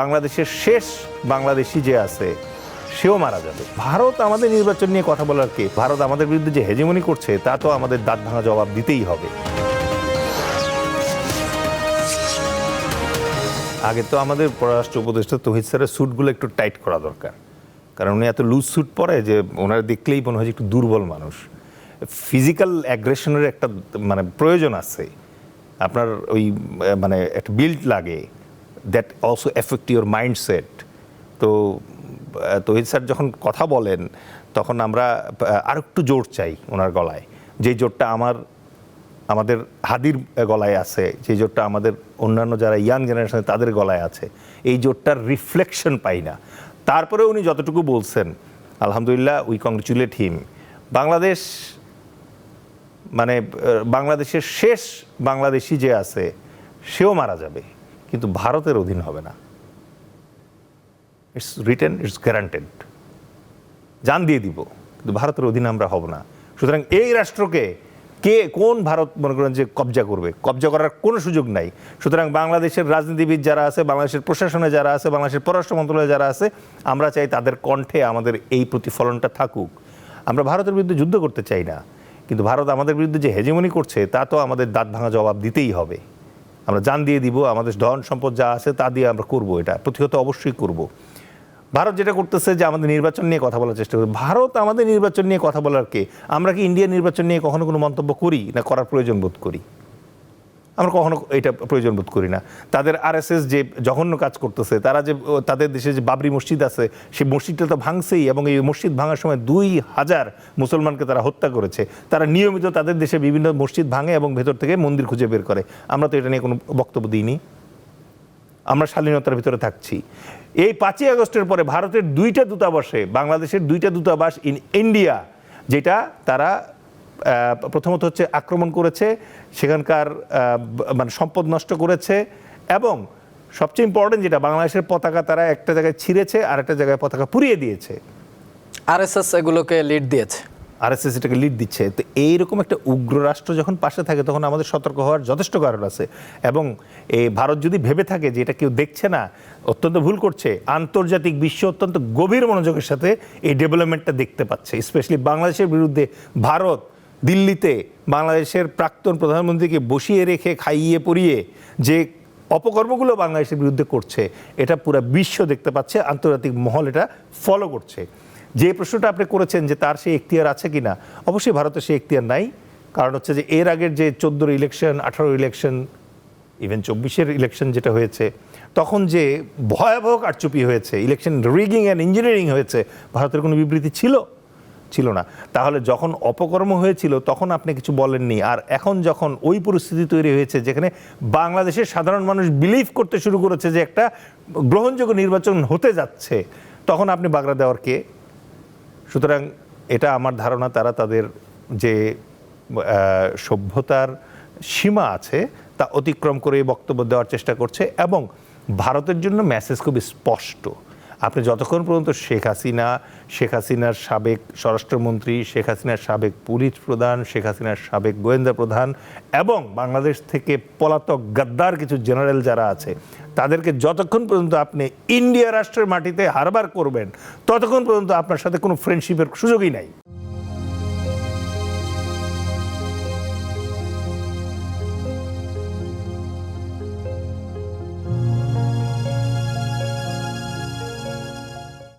বাংলাদেশের শেষ বাংলাদেশি যে আছে, সেও মারা যাবে। ভারত আমাদের নির্বাচন নিয়ে কথা বলার কে? ভারত আমাদের বিরুদ্ধে যে হেজিমনি করছে, তা তো আমাদের দাঁত ভাঙা জবাব দিতেই হবে। আগে তো আমাদের পররাষ্ট্র উপদেষ্টা তহিদ স্যারের স্যুটগুলো একটু টাইট করা দরকার। কারণ উনি এত লুজ স্যুট পরে যে ওনারা দেখলেই মনে হয় যে একটু দুর্বল মানুষ। ফিজিক্যাল অ্যাগ্রেশনের একটা মানে প্রয়োজন আছে। আপনার ওই মানে একটা বিল্ড লাগে। That also effect your mindset তো তহিদ স্যার যখন কথা বলেন, তখন আমরা আর একটু জোর চাই ওনার গলায়। যে জোরটা আমার, আমাদের হাদির গলায় আছে, যে জোরটা আমাদের অন্যান্য যারা ইয়াং জেনারেশন তাদের গলায় আছে। এই জোরটার রিফ্লেকশন পাই না। তারপরে উনি যতটুকু বলছেন, আলহামদুলিল্লাহ উই কংগ্রেচুলেট হিম বাংলাদেশ মানে বাংলাদেশের শেষ বাংলাদেশি যে আছে, সেও মারা যাবে। কিন্তু ভারতের অধীন হবে না। ইটস রিটেন ইটস গ্যারান্টেড জান দিয়ে দিব, কিন্তু ভারতের অধীনে আমরা হব না। সুতরাং এই রাষ্ট্রকে কে কোন ভারত মনে করেন যে কবজা করবে? কবজা করার কোনো সুযোগ নাই। সুতরাং বাংলাদেশের রাজনীতিবিদ যারা আছে, বাংলাদেশের প্রশাসনে যারা আছে, বাংলাদেশের পররাষ্ট্র মন্ত্রণালয়ে যারা আছে, আমরা চাই তাদের কণ্ঠে আমাদের এই প্রতিফলনটা থাকুক। আমরা ভারতের বিরুদ্ধে যুদ্ধ করতে চাই না। কিন্তু ভারত আমাদের বিরুদ্ধে যে হেজেমনি করছে, তা তো আমাদের দাঁত ভাঙা জবাব দিতেই হবে। আমরা জান দিয়ে দিব, আমাদের ধন সম্পদ যা আছে তা দিয়ে আমরা করব এটা। প্রতিহত অবশ্যই করব। ভারত যেটা করতেছে যে আমাদের নির্বাচন নিয়ে কথা বলার চেষ্টা করবে। ভারত আমাদের নির্বাচন নিয়ে কথা বলার কে? আমরা কি ইন্ডিয়ার নির্বাচন নিয়ে কখনো কোনো মন্তব্য করি না করার প্রয়োজন বোধ করি? আমরা কখনো এটা প্রয়োজন বোধ করি না। তাদের আরএসএস যে জঘন্য কাজ করতেছে, তারা যে তাদের দেশে যে বাবরি মসজিদ আছে, সেই মসজিদটা তো ভাঙছেই এবং এই মসজিদ ভাঙার সময় দুই হাজার মুসলমানকে তারা হত্যা করেছে। তারা নিয়মিত তাদের দেশে বিভিন্ন মসজিদ ভাঙে এবং ভেতর থেকে মন্দির খুঁজে বের করে। আমরা তো এটা নিয়ে কোনো বক্তব্য দিইনি। আমরা শালীনতার ভিতরে থাকছি। এই পাঁচই আগস্টের পরে ভারতের দুইটা দূতাবাসে, বাংলাদেশের দুইটা দূতাবাস ইন ইন্ডিয়া, যেটা তারা প্রথমত হচ্ছে আক্রমণ করেছে সেখানকার মানে সম্পদ নষ্ট করেছে এবং সবচেয়ে ইম্পর্টেন্ট যেটা বাংলাদেশের পতাকা তারা একটা জায়গায় ছিঁড়েছে আর একটা জায়গায় পতাকা পুড়িয়ে দিয়েছে। আরএসএস এগুলোকে লিড দিয়েছে। আরএসএস এটাকে লিড দিচ্ছে। তো এইরকম একটা উগ্র রাষ্ট্র যখন পাশে থাকে তখন আমাদের সতর্ক হওয়ার যথেষ্ট কারণ আছে। এবং এই ভারত যদি ভেবে থাকে যে এটা কেউ দেখছে না অত্যন্ত ভুল করছে আন্তর্জাতিক বিশ্ব অত্যন্ত গভীর মনোযোগের সাথে এই ডেভেলপমেন্টটা দেখতে পাচ্ছে। স্পেশালি বাংলাদেশের বিরুদ্ধে ভারত দিল্লিতে বাংলাদেশের প্রাক্তন প্রধানমন্ত্রীকে বসিয়ে রেখে খাইয়ে পরিয়ে যে অপকর্মগুলো বাংলাদেশের বিরুদ্ধে করছে, এটা পুরো বিশ্ব দেখতে পাচ্ছে, আন্তর্জাতিক মহল এটা ফলো করছে। যে প্রশ্নটা আপনি করেছেন যে তার সেই এখতিয়ার আছে কি না অবশ্যই ভারতের সেই এখতিয়ার নাই। কারণ হচ্ছে যে এর আগের যে চোদ্দোর ইলেকশন আঠারো ইলেকশন ইভেন চব্বিশের ইলেকশন যেটা হয়েছে, তখন যে ভয়াবহ কারচুপি হয়েছে ইলেকশন রিগিং অ্যান্ড ইঞ্জিনিয়ারিং হয়েছে, ভারতের কোনো বিবৃতি ছিল? ছিল না। তাহলে যখন অপকর্ম হয়েছিল, তখন আপনি কিছু বলেননি। আর এখন যখন ওই পরিস্থিতি তৈরি হয়েছে, যেখানে বাংলাদেশের সাধারণ মানুষ বিলিভ করতে শুরু করেছে যে একটা গ্রহণযোগ্য নির্বাচন হতে যাচ্ছে, তখন আপনি বাগড়া দেওয়ার কে? সুতরাং এটা আমার ধারণা, তারা তাদের যে সভ্যতার সীমা আছে, তা অতিক্রম করে বক্তব্য দেওয়ার চেষ্টা করছে এবং ভারতের জন্য মেসেজ খুব স্পষ্ট। আপনি যতক্ষণ পর্যন্ত শেখ হাসিনা, শেখ হাসিনার সাবেক স্বরাষ্ট্রমন্ত্রী, শেখ হাসিনার সাবেক পুলিশ প্রধান, শেখ হাসিনার সাবেক গোয়েন্দা প্রধান এবং বাংলাদেশ থেকে পলাতক গাদ্দার কিছু জেনারেল যারা আছে, তাদেরকে যতক্ষণ পর্যন্ত আপনি ইন্ডিয়া রাষ্ট্রের মাটিতে হারবার করবেন, ততক্ষণ পর্যন্ত আপনার সাথে কোনো ফ্রেন্ডশিপের সুযোগই নাই।